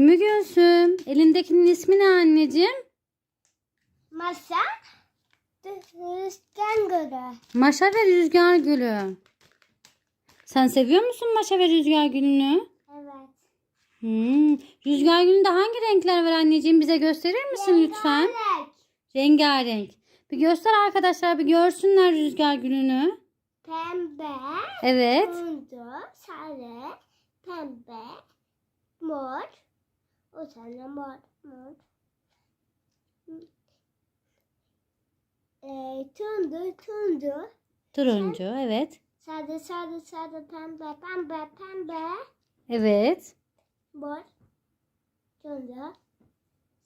Ümmü Gülsüm, elindekinin ismi ne anneciğim? Masa. Rüstem Gölü. Maşa ve Rüzgar Gülü. Sen seviyor musun Maşa ve Rüzgar Gülü'nü? Evet. Hmm. Rüzgar Gülü'nde hangi renkler var anneciğim? Bize gösterir misin lütfen? Rengarenk. Rengarenk. Bir göster arkadaşlar bir görsünler Rüzgar Gülü'nü. Pembe. Evet. Turuncu. Sarı. Pembe. Mor. O sana mor. Mor. Ee, turuncu. Turuncu. Turuncu evet. Sarı. Sarı. Sarı. Pembe. Pembe. Pembe. Evet. Mor. Turuncu.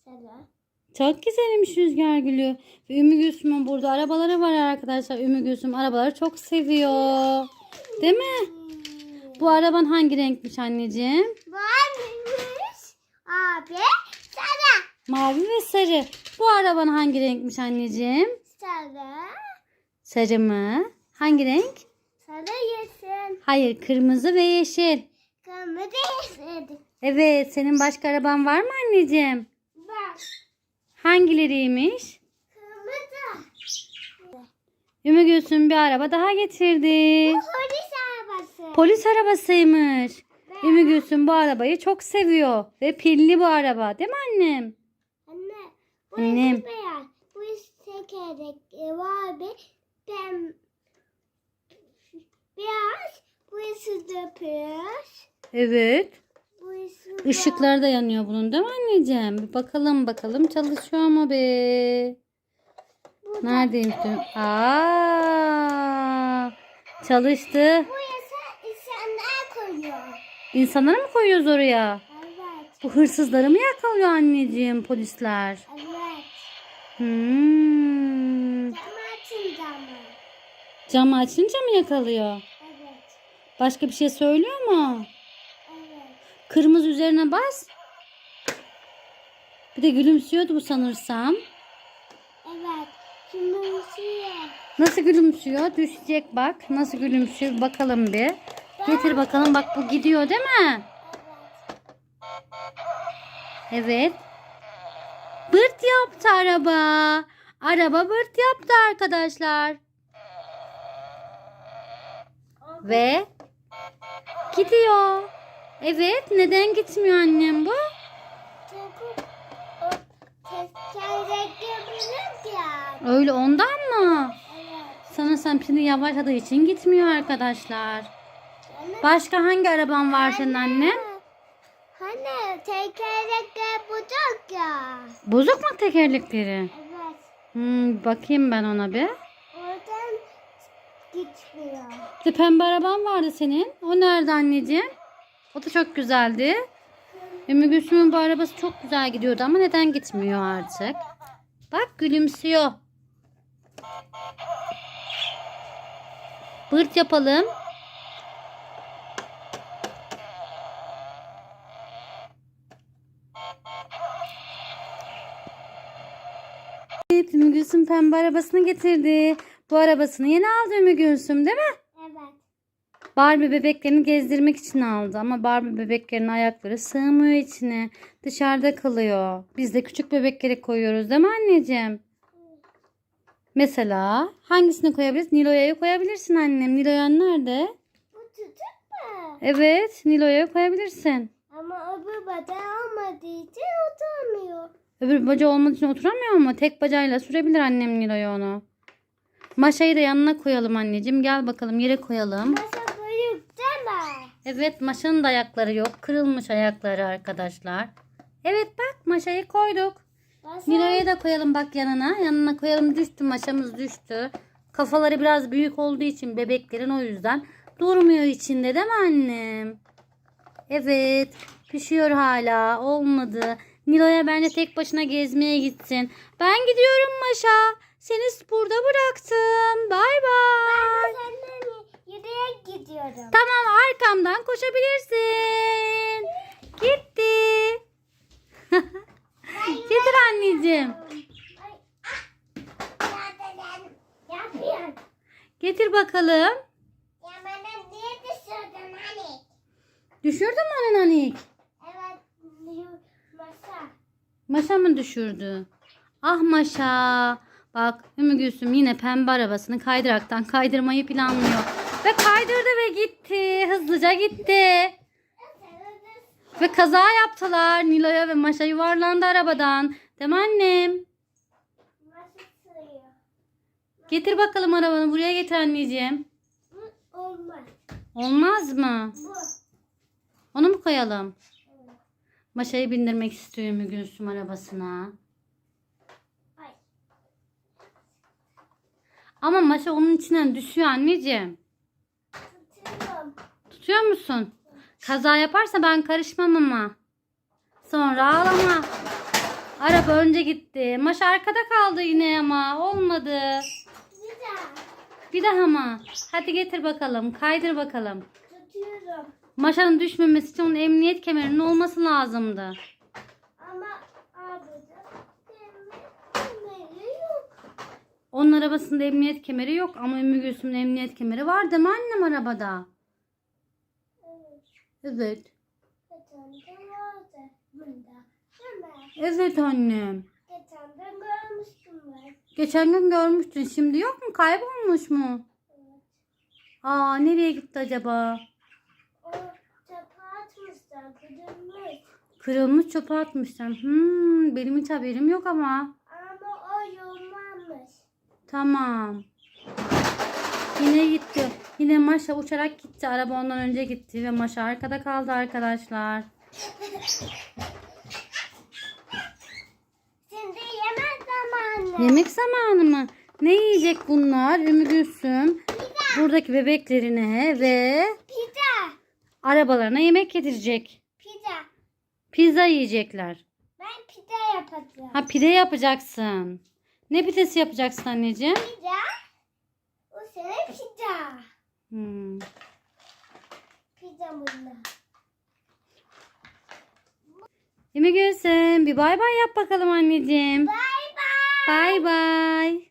Sarı. Çok güzelmiş Rüzgar Gülü. Ve Ümmü Gülsüm'ün burada arabaları var arkadaşlar. Ümmü Gülsüm arabaları çok seviyor. Değil mi? Bu araban hangi renkmiş anneciğim? Varmış. Abi. Sarı. Mavi ve sarı. Bu araban hangi renkmiş anneciğim? Sarı. Sarı mı? Hangi renk? Sarı yeşil. Hayır, kırmızı ve yeşil. Kırmızı yeşil. Evet, senin başka araban var mı anneciğim? Bak. Hangileriymiş? Kırmızı. Ümmü Gülsüm bir araba daha getirdi. Polis arabası. Polis arabasıymış. Ümmü Gülsüm bu arabayı çok seviyor. Ve pilli bu araba. Değil mi annem? Anne. Bu Annem. Beyaz. Bu tekerlekli var bir pem beyaz. Bu ise de beyaz. Evet. Bu ise de- Işıkları da yanıyor bunun değil mi anneciğim? Bir bakalım bakalım çalışıyor mu be? Bu da- Neredeymiş? diyorum. Aa, çalıştı. Bu. İnsanları mı koyuyoruz oraya? Evet. Bu hırsızları mı yakalıyor anneciğim polisler? Evet. Hmm. Cam açın camı. Camı açınca mı yakalıyor? Evet. Başka bir şey söylüyor mu? Evet. Kırmızı üzerine bas. Bir de gülümsüyordu bu sanırsam. Evet. Şimdi ısıyor. Nasıl gülümsüyor? Düşecek bak. Nasıl gülümsüyor? Bakalım bir. Getir bakalım. Bak bu gidiyor değil mi? Evet. Bırt yaptı araba. Araba bırt yaptı arkadaşlar. Ve gidiyor. Evet. Neden gitmiyor annem bu? Öyle ondan mı? Evet. Sanırsam şimdi yavaşladığı için gitmiyor arkadaşlar. Anne, Başka hangi araban var senin annem? Hani tekerlek yapacak ya. Bozuk mu tekerlekleri? Evet. Hmm, bakayım ben ona bir. Oradan gitmiyor. Bir pembe araban vardı senin. O nerede anneciğim? O da çok güzeldi. Ümmü Gülsüm'ün bu arabası çok güzel gidiyordu ama neden gitmiyor artık? Bak gülümsüyor. Bırt yapalım. Evet, Ümmü Gülsüm pembe arabasını getirdi. Bu arabasını yeni aldı Ümmü Gülsüm değil mi? Evet. Barbie bebeklerini gezdirmek için aldı ama Barbie bebeklerinin ayakları sığmıyor içine. Dışarıda kalıyor. Biz de küçük bebekleri koyuyoruz değil mi anneciğim? Mesela hangisini koyabiliriz? Nilo'ya koyabilirsin annem. Nilo'ya nerede? Bu çocuk mu? Evet, Nilo'ya koyabilirsin. Ama öbür bacağı olmadığı için oturmuyor. Öbür bacağı olmadığı için oturamıyor mu? Tek bacağıyla sürebilir annem Nilo'ya onu. Maşayı da yanına koyalım anneciğim. Gel bakalım yere koyalım. Masa büyük değil mi? Evet Maşa'nın da ayakları yok. Kırılmış ayakları arkadaşlar. Evet bak Maşa'yı koyduk. Masa Nilo'ya da koyalım bak yanına. Yanına koyalım düştü Maşa'mız düştü. Kafaları biraz büyük olduğu için bebeklerin o yüzden durmuyor içinde değil mi annem? Evet pişiyor hala olmadı. Nilo'ya bence tek başına gezmeye gitsin. Ben gidiyorum Maşa. Seni burada bıraktım. Bay bay. senden yürüye gidiyorum. Tamam arkamdan koşabilirsin. Gitti. Getir anneciğim. Getir bakalım. Ya bana niye düşürdün hani? Düşürdün mü onu Nanik? Maşa mı düşürdü? Ah Maşa. Bak Ümmü Gülsüm yine pembe arabasını kaydıraktan kaydırmayı planlıyor. Ve kaydırdı ve gitti. Hızlıca gitti. Ve kaza yaptılar. Nilo'ya ve Maşa yuvarlandı arabadan. Değil mi annem? Getir bakalım arabanı. Buraya getir anneciğim. Olmaz. Olmaz mı? Bu. Onu mu koyalım? Maşa'yı bindirmek istiyor Ümmü Gülsüm arabasına. Ay. Ama Maşa onun içinden düşüyor anneciğim. Tutuyorum. Tutuyor musun? Kaza yaparsa ben karışmam ama. Sonra ağlama. Araba önce gitti. Maşa arkada kaldı yine ama. Olmadı. Bir daha. Bir daha mı? Hadi getir bakalım. Kaydır bakalım. Tutuyorum. Maşa'nın düşmemesi için onun emniyet kemerinin olması lazımdı. Ama abicim demiri yok. Onun arabasında emniyet kemeri yok ama Ümmü Gülsüm'ün emniyet kemeri var değil mi annem arabada? Evet. Evet. Geçen de vardı. Bunda. Değil mi? Evet annem. Geçen de görmüştüm ben. Geçen gün görmüştün. Şimdi yok mu? Kaybolmuş mu? Evet. Aa nereye gitti acaba? Kırılmış. Kırılmış çöpe atmışlar. Hmm, benim hiç haberim yok ama. Ama o yorulmamış. Tamam. Yine gitti. Yine Maşa uçarak gitti. Araba ondan önce gitti ve Maşa arkada kaldı arkadaşlar. Şimdi yemek zamanı. Yemek zamanı mı? Ne yiyecek bunlar? Ümmü Gülsüm buradaki bebeklerine ve Pizza. arabalarına yemek getirecek. Pizza. Pizza yiyecekler. Ben pizza yapacağım. Ha pide yapacaksın. Ne pidesi yapacaksın anneciğim? Pizza. O senin pizza. Hmm. Pizza bunlar. Ümmü Gülsüm bir bay bay yap bakalım anneciğim. Bye bye. Bay bay.